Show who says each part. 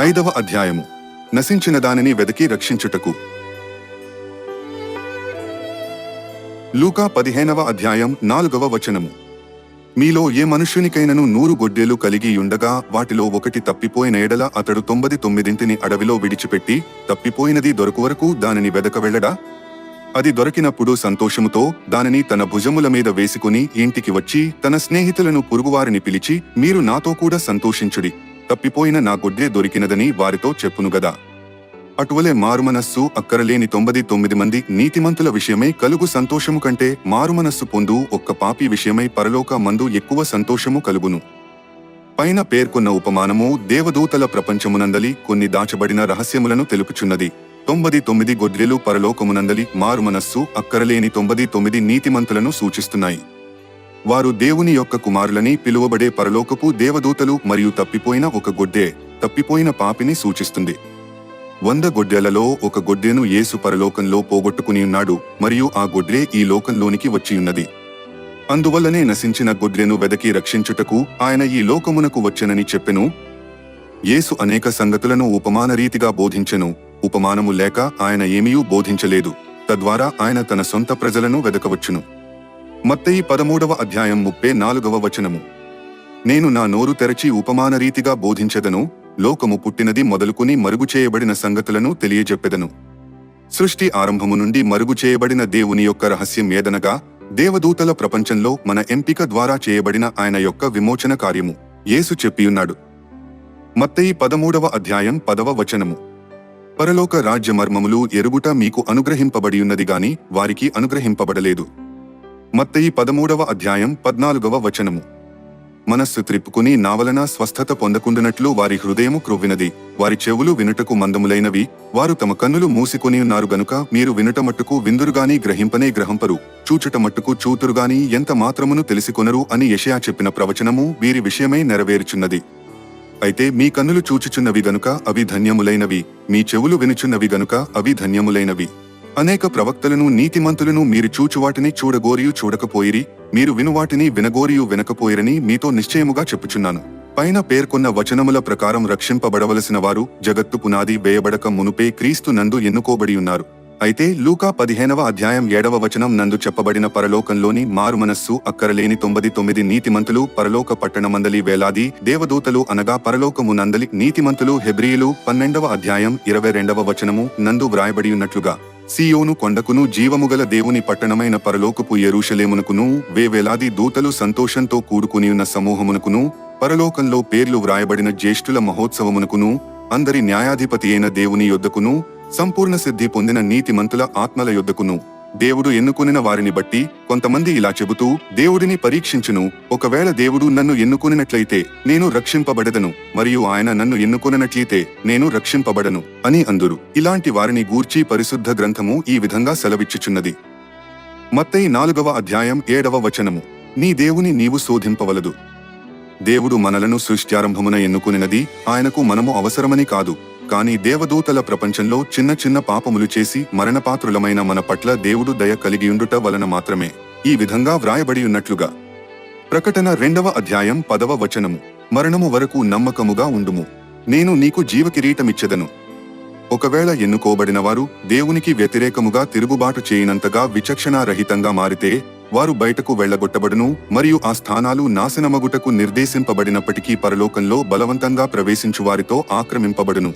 Speaker 1: ఐదవ అధ్యాయము. నశించిన దానిని వెదకి రక్షించుటకు. లూకా పదిహేనవ అధ్యాయం నాలుగవ వచనము. మీలో ఏ మనుష్యునికైనను నూరు గొడ్డేలు కలిగి ఉండగా వాటిలో ఒకటి తప్పిపోయిన ఎడల అతడు తొంభది తొమ్మిదింటిని అడవిలో విడిచిపెట్టి తప్పిపోయినది దొరకు వరకు దానిని వెదక వెళ్ళడా? అది దొరికినప్పుడు సంతోషముతో దానిని తన భుజముల మీద వేసుకుని ఇంటికి వచ్చి తన స్నేహితులను పురుగువారిని పిలిచి మీరు నాతో కూడా సంతోషించుడి. తప్పిపోయిన నా గుడ్డే దొరికినదని వారితో చెప్పును గదా. అటువలే మారుమనస్సు అక్కరలేని తొంభది తొమ్మిది మంది నీతిమంతుల విషయమై కలుగు సంతోషము కంటే మారుమనస్సు పొందు ఒక్క పాపి విషయమై పరలోక మందు ఎక్కువ సంతోషము కలుగును. పైన పేర్కొన్న ఉపమానము దేవదూతల ప్రపంచమునందలి కొన్ని దాచబడిన రహస్యములను తెలుపుచున్నది. తొంభది తొమ్మిది గొడ్రెలు పరలోకమునందలి మారుమనస్సు అక్కరలేని తొంభది తొమ్మిది నీతిమంతులను సూచిస్తున్నాయి. వారు దేవుని యొక్క కుమారులని పిలువబడే పరలోకపు దేవదూతలు మరియు తప్పిపోయిన ఒక గొడ్డే తప్పిపోయిన పాపిని సూచిస్తుంది. వంద గొడ్డెలలో ఒక గొడ్డెను యేసు పరలోకంలో పోగొట్టుకుని ఉన్నాడు మరియు ఆ గొడ్డే ఈ లోకంలోనికి వచ్చియున్నది. అందువల్లనే నశించిన గొడ్రెను వెదకి రక్షించుటకు ఆయన ఈ లోకమునకు వచ్చెనని చెప్పెను. యేసు అనేక సంగతులను ఉపమాన రీతిగా బోధించెను ఉపమానము లేక ఆయన ఏమీయూ బోధించలేదు తద్వారా ఆయన తన సొంత ప్రజలను వెదకవచ్చును. మత్తయి పదమూడవ అధ్యాయం ముప్పై నాలుగవ వచనము. నేను నా నోరు తెరచి ఉపమాన రీతిగా బోధించెదను లోకము పుట్టినది మొదలుకుని మరుగు చేయబడిన సంగతులను తెలియజెప్పెదను. సృష్టి ఆరంభము నుండి మరుగు చేయబడిన దేవుని యొక్క రహస్యం ఏదనగా దేవదూతల ప్రపంచంలో మన ఎంపిక ద్వారా చేయబడిన ఆయన యొక్క విమోచన కార్యము. యేసు చెప్పియున్నాడు. మత్తయి పదమూడవ అధ్యాయం పదవ వచనము. పరలోక రాజ్య మర్మములు ఎరుగుట మీకు అనుగ్రహింపబడియున్నది గాని వారికి అనుగ్రహింపబడలేదు. మత్తయి పదమూడవ అధ్యాయం పద్నాలుగవ వచనము. మనస్సు త్రిప్పుకుని నావలన స్వస్థత పొందకుండునట్లు వారి హృదయము క్రొవ్వినది. వారి చెవులు వినుటకు మందములైనవి. వారు తమ కన్నులు మూసికొని ఉన్నారు గనుక మీరు వినుట మట్టుకు విందురుగాని గ్రహింపనే గ్రహంపరు. చూచుట మట్టుకు చూతురుగాని ఎంత మాత్రమును తెలిసికొనరు అని యషయా చెప్పిన ప్రవచనము వీరి విషయమై నెరవేరుచున్నది. అయితే మీ కన్నులు చూచుచున్నవి గనుక అవి ధన్యములైనవి. మీ చెవులు వినుచున్నవి గనుక అవి ధన్యములైనవి. అనేక ప్రవక్తలను నీతిమంతులను మీరు చూచువాటిని చూడగోరియు చూడకపోయిరి మీరు వినువాటిని వినగోరియు వినకపోయిరని మీతో నిశ్చయముగా చెప్పుచున్నాను. పైన పేర్కొన్న వచనముల ప్రకారం రక్షింపబడవలసిన వారు జగత్తు పునాది వేయబడక మునుపే క్రీస్తు నందు ఎన్నుకోబడి ఉన్నారు. అయితే లూకా పదిహేనవ అధ్యాయం ఏడవ వచనం నందు చెప్పబడిన పరలోకంలోని మారుమనస్సు అక్కరలేని తొమ్మిది తొమ్మిది నీతిమంతులు పరలోక పట్టణమందలి వేలాది దేవదూతలు అనగా పరలోకము నందలి నీతిమంతులు హెబ్రియులు పన్నెండవ అధ్యాయం ఇరవై రెండవ వచనము నందు వ్రాయబడియున్నట్లుగా సియోను కొండకును జీవముగల దేవుని పట్టణమైన పరలోకపు ఎరుషలేమునకును వేవేలాది దూతలు సంతోషంతో కూడుకుని ఉన్న సమూహమునకును పరలోకంలో పేర్లు వ్రాయబడిన జ్యేష్ఠుల మహోత్సవమునకును అందరి న్యాయాధిపతి అయిన దేవుని యొద్దకును సంపూర్ణ సిద్ధి పొందిన నీతిమంతుల ఆత్మల యొద్దకును. దేవుడు ఎన్నుకొనిన వారిని బట్టి కొంతమంది ఇలా చెబుతూ దేవుడిని పరీక్షించును. ఒకవేళ దేవుడు నన్ను ఎన్నుకొనినట్లయితే నేను రక్షింపబడదను మరియు ఆయన నన్ను ఎన్నుకొనినట్లయితే నేను రక్షింపబడను అని అందురు. ఇలాంటి వారిని గూర్చి పరిశుద్ధ గ్రంథము ఈ విధంగా సెలవిచ్చుచున్నది. మత్తయి నాలుగవ అధ్యాయం ఏడవ వచనము. నీ దేవుని నీవు శోధింపవలదు. దేవుడు మనలను సృష్ట్యారంభమున ఎన్నుకునినది ఆయనకు మనము అవసరమని కాదు. కాని దేవదూతల ప్రపంచంలో చిన్న చిన్న పాపములు చేసి మరణపాత్రులమైన మన పట్ల దేవుడు దయ కలిగియుండుట వలన మాత్రమే. ఈ విధంగా వ్రాయబడి ఉన్నట్లుగా ప్రకటన రెండవ అధ్యాయం పదవ వచనము. మరణము వరకు నమ్మకముగా ఉండుము. నేను నీకు జీవకిరీటమిచ్చెదను. ఒకవేళ ఎన్నుకోబడిన వారు దేవునికి వ్యతిరేకముగా తిరుగుబాటు చేయనంతగా విచక్షణారహితంగా మారితే వారు బయటకు వెళ్ళగొట్టబడును మరియు ఆ స్థానాలు నాశనమగుటకు నిర్దేశింపబడినప్పటికీ పరలోకంలో బలవంతంగా ప్రవేశించు వారితో ఆక్రమింపబడును.